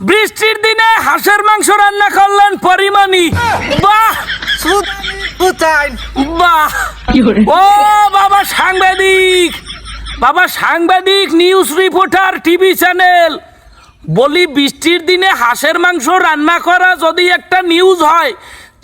বৃষ্টির দিনে হাঁসের মাংস রান্না করলেন পরিমাণি। বাহ! বাহ! ও বাবা সাংবাদিক! বাবা সাংবাদিক নিউজ রিপোর্টার টিভি চ্যানেল। বলি বৃষ্টির দিনে হাঁসের মাংস রান্না করা যদি একটা নিউজ হয়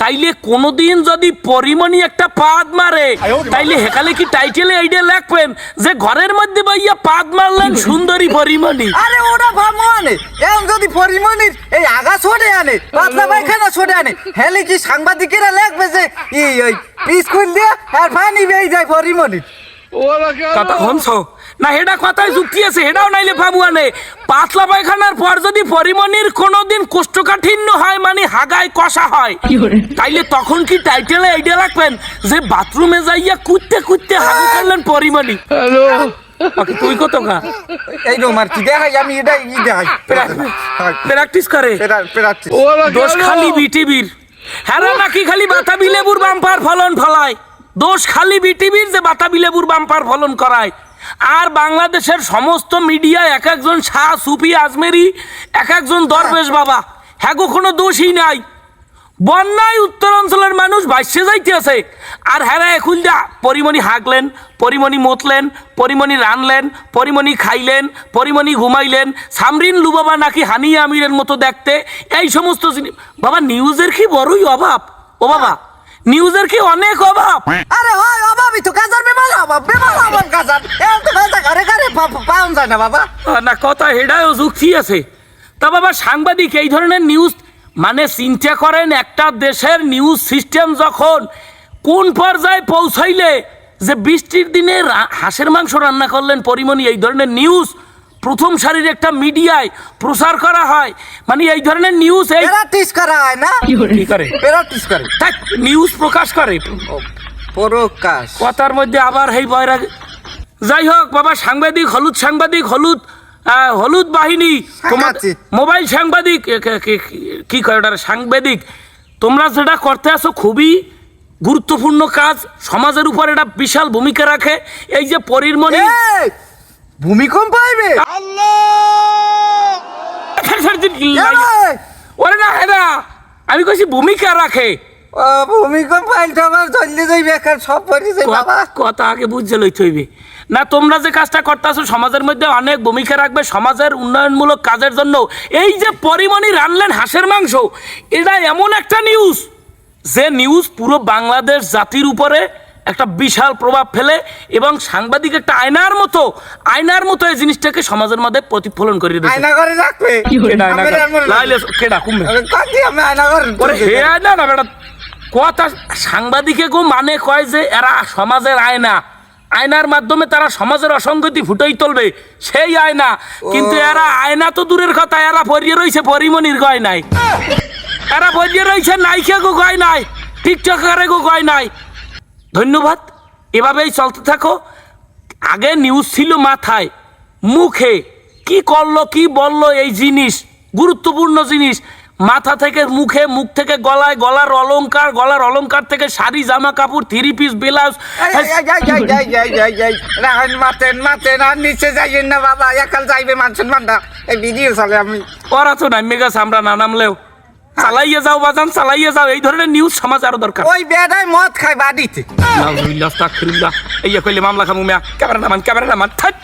তাইলে কোনোদিন যদি পরিমণি একটা পাদ মারে, তাইলে হেকালে কি টাইটেলে এইটা লাগবেন যে ঘরের মধ্যে ভাইয়া পাদ মারলেন সুন্দরী পরিমণি। আরে ওটা ভাবো আনে এখন যদি পরিমণির এই আগা ছোটে আনে, পাতলা পায়খানা ছোটে আনে, হেলে কি সাংবাদিকেরা লাগবে যে, এই ওই স্কুল দিয়ে আর পানি বেয়ে যায় পরিমণির? কথা না হেডা কথায় যুক্তি আছে হেডাও নাইলে পাবু আনে পাতলা পায়খানার পর যদি পরিমণির কোনোদিন কোষ্ঠকাঠিন্য হয় মানে হাগায় কষা হয়। তাইলে তখন কি টাইটেলে এইটা রাখবেন যে বাথরুমে যাইয়া কুত্তে কুত্তে হাগু করলেন পরিমণি? তুই কত গা? এই কি দেখাই? আমি এটা ই দেখাই। প্র্যাকটিস করে। দোষ খালি বিটিভির। হ্যাঁ নাকি খালি বাতাবি লেবুর বাম্পার ফলন ফলায়। দোষ খালি বিটিভির যে বাতাবি লেবুর বাম্পার ফলন করায়। আর বাংলাদেশের সমস্ত মিডিয়া এক একজন শাহ সুফি আজমেরি এক একজন দরবেশ বাবা। হ্যাঁ গো কোনো দোষই নাই। বন্যায় উত্তর অঞ্চলের মানুষ ভাসছে যাইতেছে। আর হ্যাঁ এখন যা পরিমণি হাঁকলেন পরিমণি মতলেন পরিমণি রানলেন পরিমণি খাইলেন পরিমণি ঘুমাইলেন সামরিন লুবাবা নাকি হানিয়া আমিরের মতো দেখতে। এই সমস্ত জিনিস বাবা নিউজের কি বড়ই অভাব? ও বাবা নিউজের কি অনেক অভাব? আরে হয় অভাবই তো কাজার অভাব বেমার অভাব কাজার এখন তো কাজা ঘরে ঘরে পাওয়া যায় না বাবা। না কথা হেডায়ও যুক্তি আছে। তা বাবা সাংবাদিক এই ধরনের নিউজ মানে চিন্তা করেন একটা দেশের নিউজ সিস্টেম যখন কোন পর্যায়ে পৌঁছাইলে যে বৃষ্টির দিনে হাঁসের মাংস রান্না করলেন পরিমণি এই ধরনের নিউজ প্রথম সারির একটা মিডিয়ায় প্রচার করা হয়। মানে এই ধরনের নিউজ এই প্র্যাকটিস করা হয় না। কি করে? প্র্যাকটিস করে। নিউজ প্রকাশ করে। প্রকাশ। কথার মধ্যে আবার হেই বয়রাগ যাই হোক বাবা সাংবাদিক হলুদ সাংবাদিক হলুদ হলুদ বাহিনী তোমার মোবাইল সাংবাদিক কে- কে- কি কয় ওটা সাংবাদিক। তোমরা যেটা করতে আসো খুবই গুরুত্বপূর্ণ কাজ। সমাজের উপর এটা বিশাল ভূমিকা রাখে। এই যে পরিমণি মনে ভূমিকম্প আইবে। ওরে না আমি কইছি ভূমিকা রাখে। ভূমিকম্প আইলে আমার চললে যাইবে এখন সব পড়ে যায় বাবা। কথা- কথা আগে বুঝতে লইতে হইবে না তোমরা যে কাজটা করতেছো সমাজের মধ্যে অনেক ভূমিকা রাখবে সমাজের উন্নয়নমূলক কাজের জন্য। এই যে পরিমণি রানলেন হাঁসের মাংস এটা এমন একটা নিউজ যে নিউজ পুরো বাংলাদেশ জাতির উপরে একটা বিশাল প্রভাব ফেলে এবং সাংবাদিক একটা আয়নার মতো আয়নার মতো এই জিনিসটাকে সমাজের মধ্যে প্রতিফলন করে দিয়েছে। আয়না করে রাখবে? কেডা আয়না করে? লাইলে কেডা কুমে কাকি আমি আয়না করে হে আয়না না বেটা কথা সাংবাদিকে গো মানে কয় যে এরা সমাজের আয়না। আয়নার মাধ্যমে তারা সমাজের অসঙ্গতি ফুটেই তুলবে সেই আয়না। কিন্তু এরা আয়না তো দূরের কথা এরা পরিয়ে রয়েছে পরিমণির গয় নাই। এরা পরিয়ে রয়েছে নাইকে গো গয় নাই টিকটকারে গো গয় নাই। ধন্যবাদ এভাবেই চলতে থাকো। আগে নিউজ ছিল মাথায় মুখে। কি করল কি বলল এই জিনিস? গুরুত্বপূর্ণ জিনিস। মাথা থেকে মুখে মুখ থেকে গলায় গলার অলংকার গলার অলংকার থেকে শাড়ি জামা কাপড় থ্রি পিস ব্লাউজ মাতেন মাতেন আর নিচে যাইয়েন না বাবা একাল যাইবে মানুষের মান্ডা এই ভিডিও চলে আমি। ওরা তো নামে গেছে আমরা না নামলেও। চালাইয়ে যাও বাজান চালাইয়ে যাও এই ধরনের নিউজ সমাজ আরও দরকার। ওই বেড়ায় মদ খাই বাড়িতে। এই কইলে মামলা খামু মিয়া ক্যামেরা নামান ক্যামেরা নামান থাক।